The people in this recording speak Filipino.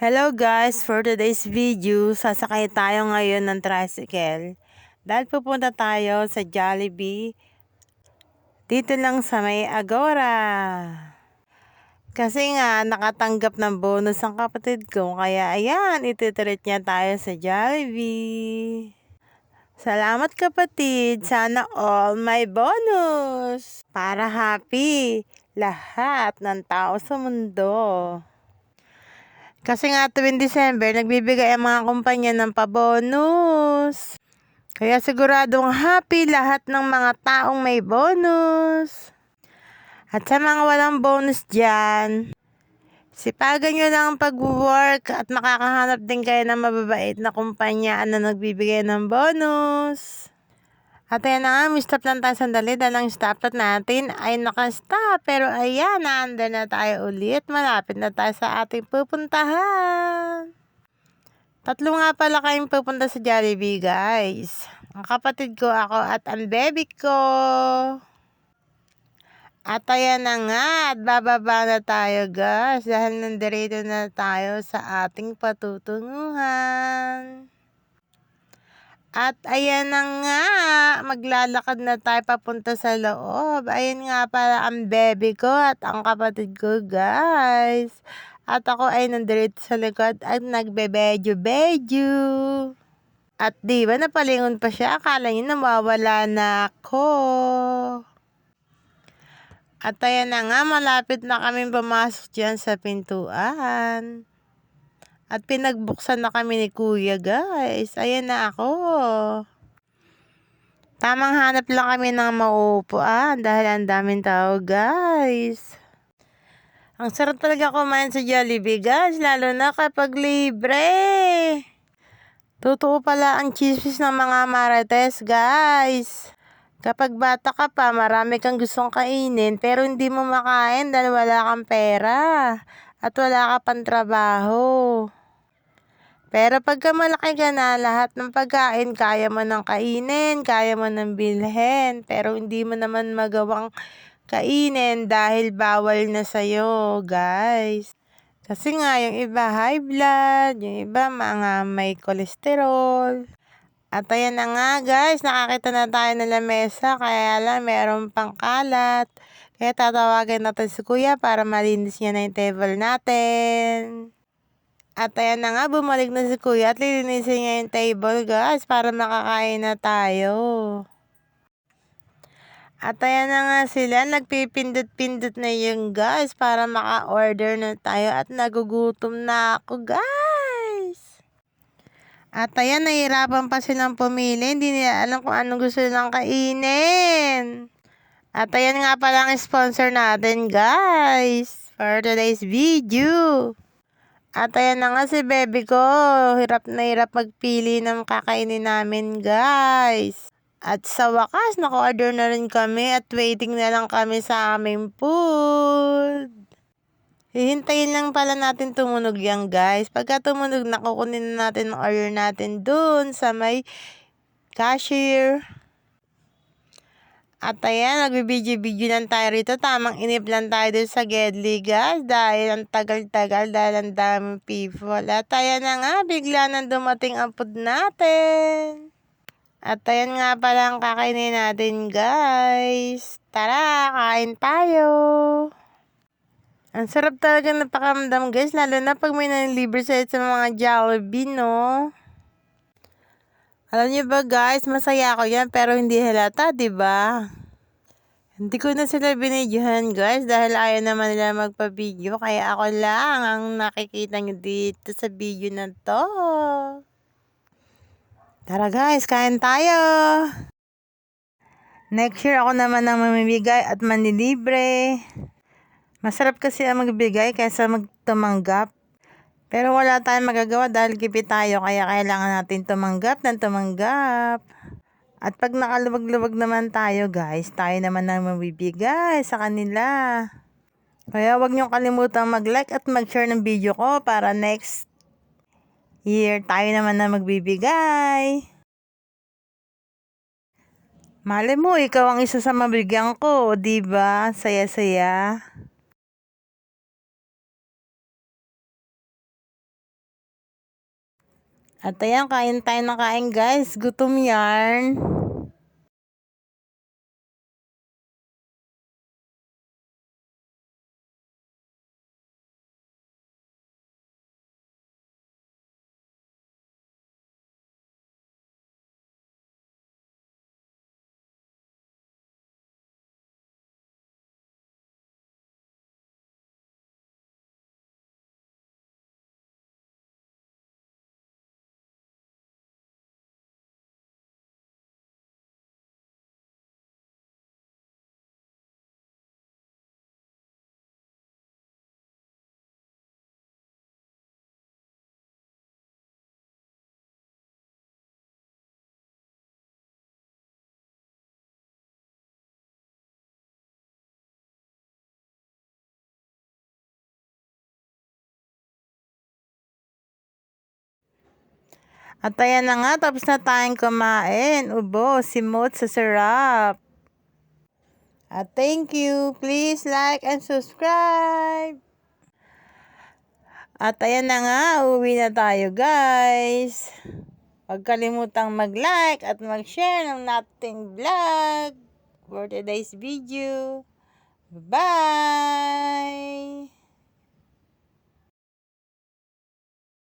Hello guys, for today's video, sasakay tayo ngayon ng tricycle. Dahil pupunta tayo sa Jollibee, dito lang sa may Agora. Kasi nga, nakatanggap ng bonus ang kapatid ko, kaya ayan, ititreat niya tayo sa Jollibee. Salamat kapatid, sana all may bonus. Para happy lahat ng tao sa mundo. Kasi nga tuwing December, nagbibigay ang mga kumpanya ng pabonus. Kaya siguradong happy lahat ng mga taong may bonus. At sa mga walang bonus dyan, sipagan nyo lang ang pag-work at makakahanap din kayo ng mababait na kumpanya na nagbibigay ng bonus. At ayan na nga, stop lang tayo sandali dahil ang stop natin ay nakastop. Pero ayan, naandar na tayo ulit. Malapit na tayo sa ating pupuntahan. Tatlo nga pala kayong pupunta sa Jollibee, guys. Ang kapatid ko ako at ang baby ko. At ayan na nga, at bababa na tayo, guys. Dahil nandirito na tayo sa ating patutunguhan. At ayan na nga, maglalakad na tayo papunta sa loob. Ayan nga pala ang baby ko at ang kapatid ko, guys. At ako ay nandito sa likod at nagbe-bedyo-bedyo. At di ba napalingon pa siya, akala niya nawawala na ako. At ayan na nga, malapit na kami pumasok dyan sa pintuan. At pinagbuksan na kami ni kuya guys. Ayan na ako. Tamang hanap lang kami ng mauupuan dahil ang daming tao guys. Ang sarap talaga kumain sa Jollibee guys. Lalo na kapag libre. Totoo pala ang chismis ng mga marites guys. Kapag bata ka pa, marami kang gustong kainin pero hindi mo makain dahil wala kang pera at wala ka pang trabaho. Pero pagka malaki ka na, lahat ng pagkain kaya mo nang kainin, kaya mo nang bilhin, pero hindi mo naman magawang kainin dahil bawal na sa'yo, guys. Kasi nga, yung iba high blood, yung iba mga may kolesterol. At ayan na nga guys, nakakita na tayo ng lamesa, kaya lang meron pang kalat. Kaya tatawagin natin si kuya para malinis niya na yung table natin. At ayan na nga, bumalik na si kuya at lilinisin niya yung table guys para makakain na tayo. At ayan na nga sila, nagpipindot-pindot na yung guys para maka-order na tayo at nagugutom na ako guys. At ayan, nahihirapan pa silang pumili, hindi nila alam kung anong gusto nilang kainin. At ayan nga pala sponsor natin guys for today's video. At ayan na nga si baby ko. Hirap na hirap magpili ng kakainin namin, guys. At sa wakas, naka-order na rin kami at waiting na lang kami sa aming food. Hihintayin lang pala natin tumunog yan, guys. Pagka tumunog, nakukunin na natin ang order natin dun sa may cashier. At ayan, nagbibidyo-video lang tayo rito. Tamang inip lang tayo dito sa Gedli, guys. Dahil ang tagal-tagal, dahil ang daming people. At ayan na nga, bigla nang dumating ang food natin. At ayan nga pala ang kakainin natin, guys. Tara, kain tayo. Ang sarap talaga napakamdam, guys. Lalo na pag may nanilibre sa mga Jollibee, no? Alam niyo ba guys, masaya ako yan pero hindi halata, ba? Hindi ko na sila binidyohan guys dahil ayaw naman nila magpa-video kaya ako lang ang nakikita niyo dito sa video na to. Tara guys, kain tayo! Next year ako naman ang mamimigay at manilibre. Masarap kasi ang magbigay kaysa magtumanggap. Pero wala tayong magagawa dahil gipi tayo kaya kailangan natin tumanggap ng tumanggap. At pag nakaluwag-luwag naman tayo guys, tayo naman ang mabibigay sa kanila. Kaya huwag niyong kalimutang mag-like at mag-share ng video ko para next year tayo naman na magbibigay. Mali mo, ikaw ang isa sa mabigyan ko, di ba? Saya-saya. At ayan, kain tayo ng kain guys. Gutom yarn. At ayan na nga, tapos na tayong kumain. Ubo, simot sa sarap. At thank you. Please like and subscribe. At ayan na nga, uwi na tayo guys. Huwag kalimutang mag-like at mag-share ng nating vlog for today's video. Bye!